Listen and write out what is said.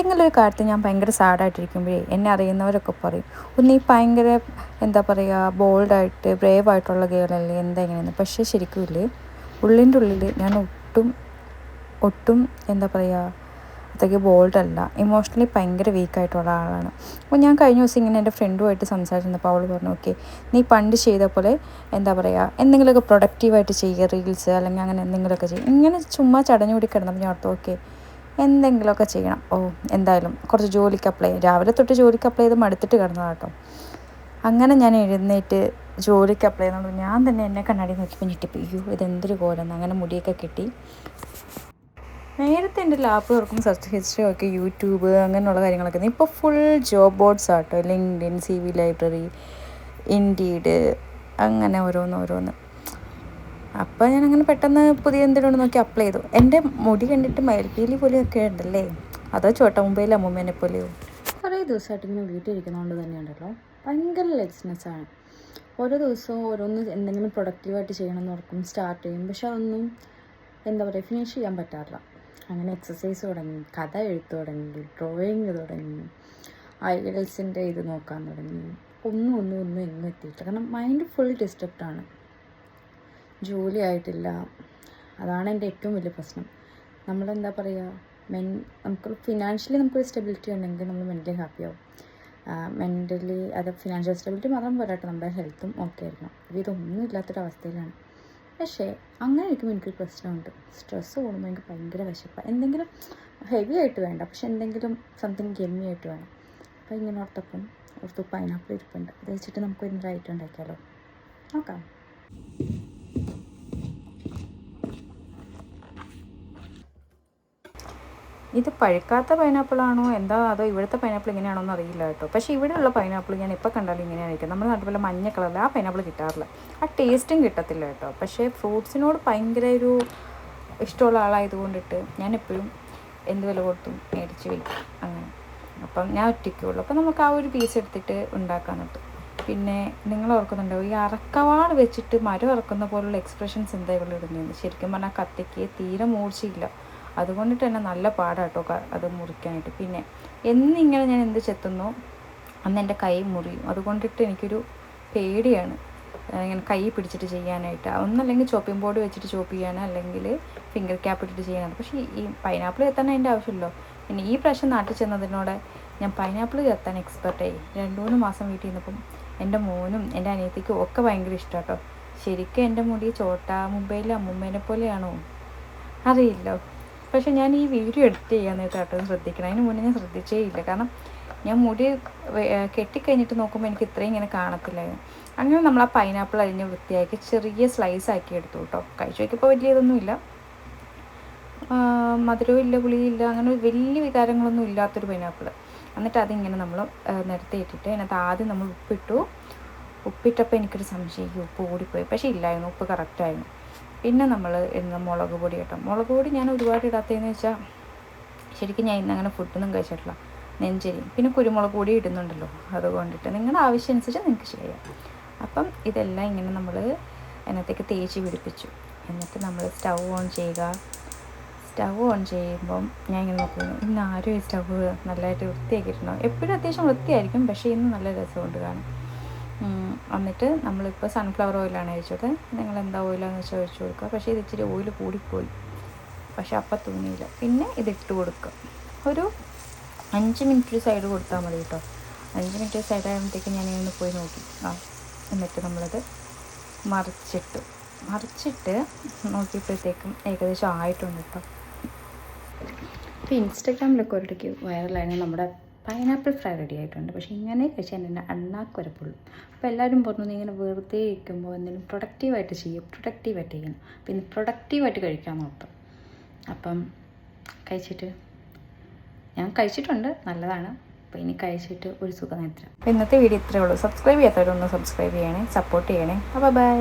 എന്തെങ്കിലും ഒരു കാര്യത്തിൽ ഞാൻ ഭയങ്കര സാഡായിട്ടിരിക്കുമ്പോഴേ എന്നെ അറിയുന്നവരൊക്കെ പറയും ഒന്ന് ഈ ഭയങ്കര എന്താ പറയുക ബോൾഡായിട്ട് ബ്രേവ് ആയിട്ടുള്ള ഗേളല്ലേ എന്താ ഇങ്ങനെയെന്ന്? പക്ഷേ ശരിക്കും ഇല്ലേ ഉള്ളിന്റെ ഉള്ളിൽ ഞാൻ ഒട്ടും ഒട്ടും എന്താ പറയുക അത്രയ്ക്ക് ബോൾഡല്ല ഇമോഷണലി ഭയങ്കര വീക്കായിട്ടുള്ള ആളാണ്. അപ്പോൾ ഞാൻ കഴിഞ്ഞ ദിവസം ഇങ്ങനെ എന്റെ ഫ്രണ്ടുമായിട്ട് സംസാരിച്ചിരുന്നപ്പോൾ അവൾ പറഞ്ഞു ഓക്കെ നീ പണ്ട് ചെയ്ത പോലെ എന്താ പറയുക എന്തെങ്കിലുമൊക്കെ പ്രൊഡക്റ്റീവായിട്ട് ചെയ്യുക റീൽസ് അല്ലെങ്കിൽ അങ്ങനെ എന്തെങ്കിലുമൊക്കെ ചെയ്യുക. ഇങ്ങനെ ചുമ്മാ ചടഞ്ഞു കൂടി കിടന്നപ്പോൾ ഞാൻ ഓർത്തു ഓക്കെ എന്തെങ്കിലുമൊക്കെ ചെയ്യണം. ഓ എന്തായാലും കുറച്ച് ജോലിക്ക് അപ്ലൈ രാവിലെ തൊട്ട് ജോലിക്ക് അപ്ലൈ ചെയ്ത് മടുത്തിട്ട് കിടന്നതാണ് കേട്ടോ. അങ്ങനെ ഞാൻ എഴുന്നേറ്റ് ജോലിക്ക് അപ്ലൈ ചെയ്യുന്നത് ഞാൻ തന്നെ എന്നെ കണ്ണാടി നോക്കിയപ്പോൾ ഞെട്ടിപ്പോ അയ്യോ ഇതെന്തൊരു കോലെന്ന്. അങ്ങനെ മുടിയൊക്കെ കിട്ടി. നേരത്തെ എന്റെ ലാപ്പ് തുറക്കും സെർച്ച് ഹിസ്റ്ററി ഒക്കെ യൂട്യൂബ് അങ്ങനെയുള്ള കാര്യങ്ങളൊക്കെ ഇപ്പോൾ ഫുൾ ജോബ് ബോർഡ്സ് ആട്ടോ LinkedIn C V library Indeed അങ്ങനെ ഓരോന്ന് ഓരോന്ന്. അപ്പോൾ അങ്ങനെ പെട്ടെന്ന് പുതിയ എന്തെങ്കിലും നോക്കി അപ്ലൈ ചെയ്തു. എന്റെ മുടി കണ്ടിട്ട് മയിൽപ്പീലി പോലെയൊക്കെ ഉണ്ടല്ലേ? അതോ ചോട്ട മുംബൈയിലെ അമ്മൂമ്മേനെ പോലെയോ? കുറേ ദിവസമായിട്ട് ഇങ്ങനെ വീട്ടിലിരിക്കുന്നതുകൊണ്ട് തന്നെയുണ്ടല്ലോ. ഭയങ്കര ലെസ്നെസ്സാണ് ഓരോ ദിവസവും ഓരോന്ന് എന്തെങ്കിലും പ്രൊഡക്റ്റീവായിട്ട് ചെയ്യണമെന്ന് ഓർക്കും സ്റ്റാർട്ട് ചെയ്യും. പക്ഷെ അതൊന്നും എന്താ പറയുക ഫിനിഷ് ചെയ്യാൻ പറ്റാറില്ല. അങ്ങനെ എക്സസൈസ് തുടങ്ങി കഥ എഴുത്ത് തുടങ്ങി ഡ്രോയിങ് തുടങ്ങി ഐഡൽസിന്റെ ഇത് നോക്കാൻ തുടങ്ങി. ഒന്നും ഒന്നും ഒന്നും എങ്ങും എത്തിയിട്ടില്ല. കാരണം മൈൻഡ് ഫുൾ ഡിസ്റ്റർബ്ഡാണ് ജോലി ആയിട്ടില്ല അതാണ് എന്റെ ഏറ്റവും വലിയ പ്രശ്നം. നമ്മളെന്താ പറയുക മെൻ നമുക്ക് ഫിനാൻഷ്യലി നമുക്കൊരു സ്റ്റെബിലിറ്റി ഉണ്ടെങ്കിൽ നമ്മൾ മെന്റലി ഹാപ്പി ആവും. മെന്റലി അത് ഫിനാൻഷ്യൽ സ്റ്റെബിലിറ്റി മാത്രം പോരാട്ടെ നമ്മുടെ ഹെൽത്തും ഓക്കെ ആയിരിക്കണം. അപ്പോൾ ഇതൊന്നും ഇല്ലാത്തൊരവസ്ഥയിലാണ്. പക്ഷേ അങ്ങനെ ഇരിക്കുമ്പോൾ എനിക്കൊരു പ്രശ്നമുണ്ട്. സ്ട്രെസ്സ് കൂടുമ്പോൾ എനിക്ക് ഭയങ്കര വിശപ്പാണ് എന്തെങ്കിലും ഹെവി ആയിട്ട് വേണ്ട. പക്ഷെ എന്തെങ്കിലും സംതിങ് ഗെമ്മി ആയിട്ട് വേണം. അപ്പോൾ ഇങ്ങനെ ഓർത്തപ്പം ഓർത്തു പൈനാപ്പിൾ ഇരിപ്പുണ്ട്. അത് വെച്ചിട്ട് നമുക്ക് എന്തൊരു ഐറ്റം ഉണ്ടാക്കിയാലോ? നോക്കാം. ഇത് പഴുക്കാത്ത പൈനാപ്പിളാണോ? എന്താ അതോ ഇവിടുത്തെ പൈനാപ്പിൾ ഇങ്ങനെയാണോ എന്ന് അറിയില്ല കേട്ടോ. പക്ഷേ ഇവിടെയുള്ള പൈനാപ്പിൾ ഞാൻ ഇപ്പോൾ കണ്ടാലും ഇങ്ങനെയാണ് ഇരിക്കുന്നത് നമ്മുടെ നാട്ടിൽ മഞ്ഞ കളറിൽ ആ പൈനാപ്പിൾ കിട്ടാറില്ല. ആ ടേസ്റ്റും കിട്ടത്തില്ല കേട്ടോ. പക്ഷേ ഫ്രൂട്ട്സിനോട് ഭയങ്കര ഒരു ഇഷ്ടമുള്ള ആളായതുകൊണ്ടിട്ട് ഞാൻ എപ്പോഴും എന്ത് വില കൊടുത്തും മേടിച്ച് വയ്ക്കും അങ്ങനെ. അപ്പം ഞാൻ ഒറ്റയ്ക്കുള്ളൂ. അപ്പം നമുക്ക് ആ ഒരു പീസ് എടുത്തിട്ട് ഉണ്ടാക്കാൻ പിന്നെ നിങ്ങൾ ഓർക്കുന്നുണ്ടോ ഈ അറക്കവാട് വെച്ചിട്ട് മരം ഇറക്കുന്ന പോലുള്ള എക്സ്പ്രഷൻസ് എന്താ ഇവിടെ ഇടുന്നത് ശരിക്കും പറഞ്ഞാൽ കത്തിക്ക് തീരെ മൂർച്ചയില്ല. അതുകൊണ്ടിട്ട് തന്നെ നല്ല പാടാട്ടോ അത് മുറിക്കാനായിട്ട്. പിന്നെ എന്നിങ്ങനെ ഞാൻ എന്ത് ചെത്തുന്നു? അന്ന് എന്റെ കൈ മുറിയും. അതുകൊണ്ടിട്ട് എനിക്കൊരു പേടിയാണ്. ഇങ്ങനെ കൈ പിടിച്ചിട്ട് ചെയ്യാനായിട്ട്. ഒന്നല്ലെങ്കിൽ ചോപ്പിംഗ് ബോർഡ് വെച്ചിട്ട് ചോപ്പ് ചെയ്യാൻ അല്ലെങ്കിൽ ഫിംഗർ ക്യാപ്പ് ഇട്ടിട്ട് ചെയ്യാനാണ്. പക്ഷേ ഈ പൈനാപ്പിൾ ചെത്താൻ അതിന്റെ ആവശ്യമില്ലല്ലോ പിന്നെ ഈ പ്രാവശ്യം നാട്ടിൽ ചെന്നതിനോടെ ഞാൻ പൈനാപ്പിൾ കത്താൻ എക്സ്പെർട്ടായി രണ്ട് മൂന്ന് മാസം വീട്ടിൽ നിന്നപ്പം എന്റെ മോനും എന്റെ അനിയത്തിക്കും ഒക്കെ ഭയങ്കര ഇഷ്ടമാട്ടോ ശരിക്കും എന്റെ മുടി ചോട്ട മുംബൈയിലെ അമ്മൂമ്മേനെ പോലെയാണോ? അറിയില്ല. പക്ഷെ ഞാൻ ഈ വീഡിയോ എഡിറ്റ് ചെയ്യാൻ നേരത്തെ ശ്രദ്ധിക്കണം. അതിന് മുന്നേ ഞാൻ ശ്രദ്ധിച്ചേ ഇല്ല. കാരണം ഞാൻ മുടി കെട്ടിക്കഴിഞ്ഞിട്ട് നോക്കുമ്പോൾ എനിക്ക് ഇത്രയും ഇങ്ങനെ കാണത്തില്ലായിരുന്നു അങ്ങനെ നമ്മൾ ആ പൈനാപ്പിൾ അരിഞ്ഞ് വൃത്തിയാക്കി ചെറിയ സ്ലൈസ് ആക്കി എടുത്തു കേട്ടോ. കഴിച്ചു നോക്കിയപ്പോൾ വലിയ ഇതൊന്നുമില്ല മധുരവും ഇല്ല പുളിയില്ല അങ്ങനെ വലിയ വികാരങ്ങളൊന്നും ഇല്ലാത്തൊരു പൈനാപ്പിൾ. എന്നിട്ട് അതിങ്ങനെ നമ്മൾ നിരത്തി ഇട്ടിട്ട് അതിനകത്ത് ആദ്യം നമ്മൾ ഉപ്പിട്ടു. ഉപ്പിട്ടപ്പോൾ എനിക്കൊരു സംശയം. ഉപ്പ് കൂടിപ്പോയി. പക്ഷേ ഇല്ലായിരുന്നു. ഉപ്പ് കറക്റ്റായിരുന്നു പിന്നെ നമ്മൾ ഇടുന്ന മുളക് പൊടി കേട്ടോ. മുളക് പൊടി ഞാൻ ഒരുപാട് ഇടാത്തതെന്ന് വെച്ചാൽ ശരിക്കും ഞാൻ ഇന്ന് അങ്ങനെ ഫുഡൊന്നും കഴിച്ചിട്ടില്ല. നെഞ്ചരി. പിന്നെ കുരുമുളക് പൊടി ഇടുന്നുണ്ടല്ലോ അതുകൊണ്ടിട്ട് നിങ്ങളുടെ ആവശ്യം അനുസരിച്ച് നിങ്ങൾക്ക് ചെയ്യാം. അപ്പം ഇതെല്ലാം ഇങ്ങനെ നമ്മൾ അതിനകത്തേക്ക് തേച്ച് പിടിപ്പിച്ചു. എന്നിട്ട് നമ്മൾ സ്റ്റൗ ഓൺ ചെയ്യുക. സ്റ്റൗ ഓൺ ചെയ്യുമ്പം ഞാൻ ഇങ്ങനെ നോക്കുന്നു. ഇന്ന് ആരും ഈ സ്റ്റൗ നല്ലതായിട്ട് വൃത്തിയാക്കിയിട്ടുണ്ടോ? എപ്പോഴും അത്യാവശ്യം വൃത്തിയായിരിക്കും പക്ഷേ ഇന്ന് നല്ല രസമുണ്ട് കാണാൻ. എന്നിട്ട് നമ്മളിപ്പോൾ സൺഫ്ലവർ ഓയിലാണ് ഒഴിച്ചത്. നിങ്ങൾ എന്താ ഓയിലാണെന്ന് വെച്ചാൽ ഒഴിച്ചു കൊടുക്കുക. പക്ഷേ ഇത് ഇച്ചിരി ഓയിൽ കൂടിപ്പോയി. പക്ഷെ അപ്പം തോന്നിയില്ല പിന്നെ ഇതിട്ട് കൊടുക്കുക. ഒരു അഞ്ച് മിനിറ്റ് സൈഡ് കൊടുത്താൽ മതി കേട്ടോ. അഞ്ച് മിനിറ്റ് സൈഡ് ആകുമ്പോഴത്തേക്ക് ഞാൻ ഇന്ന് പോയി നോക്കി. ആ എന്നിട്ട് നമ്മളത് മറിച്ചിട്ടു. മറിച്ചിട്ട് നോക്കിയപ്പോഴത്തേക്കും ഏകദേശം ആയിട്ടുണ്ട് കേട്ടോ. ഇപ്പോൾ ഇൻസ്റ്റാഗ്രാമിലൊക്കെ ഒരിടയ്ക്ക് വൈറലായിരുന്നു നമ്മുടെ പൈനാപ്പിൾ ഫ്രൈ റെഡി ആയിട്ടുണ്ട്. പക്ഷേ ഇങ്ങനെ കഴിച്ചാൽ എന്റെ അണ്ണാക്ക് വരപ്പുള്ളൂ അപ്പോൾ എല്ലാവരും പറഞ്ഞു ഇങ്ങനെ വെറുതെ ഇരിക്കുമ്പോൾ എന്തെങ്കിലും പ്രൊഡക്റ്റീവായിട്ട് ചെയ്യും പ്രൊഡക്റ്റീവായിട്ട് ചെയ്യണം. പിന്നെ പ്രൊഡക്റ്റീവായിട്ട് കഴിക്കാൻ നോക്കാം. അപ്പം കഴിച്ചിട്ട് ഞാൻ കഴിച്ചിട്ടുണ്ട് നല്ലതാണ്. അപ്പോൾ ഇനി കഴിച്ചിട്ട് ഒരു സുഖം അപ്പോൾ ഇന്നത്തെ വീഡിയോ ഇത്രയേ ഉള്ളൂ. സബ്സ്ക്രൈബ് ചെയ്യാത്തവരൊന്ന് സബ്സ്ക്രൈബ് ചെയ്യണേ സപ്പോർട്ട് ചെയ്യണേ. അപ്പോൾ ബൈ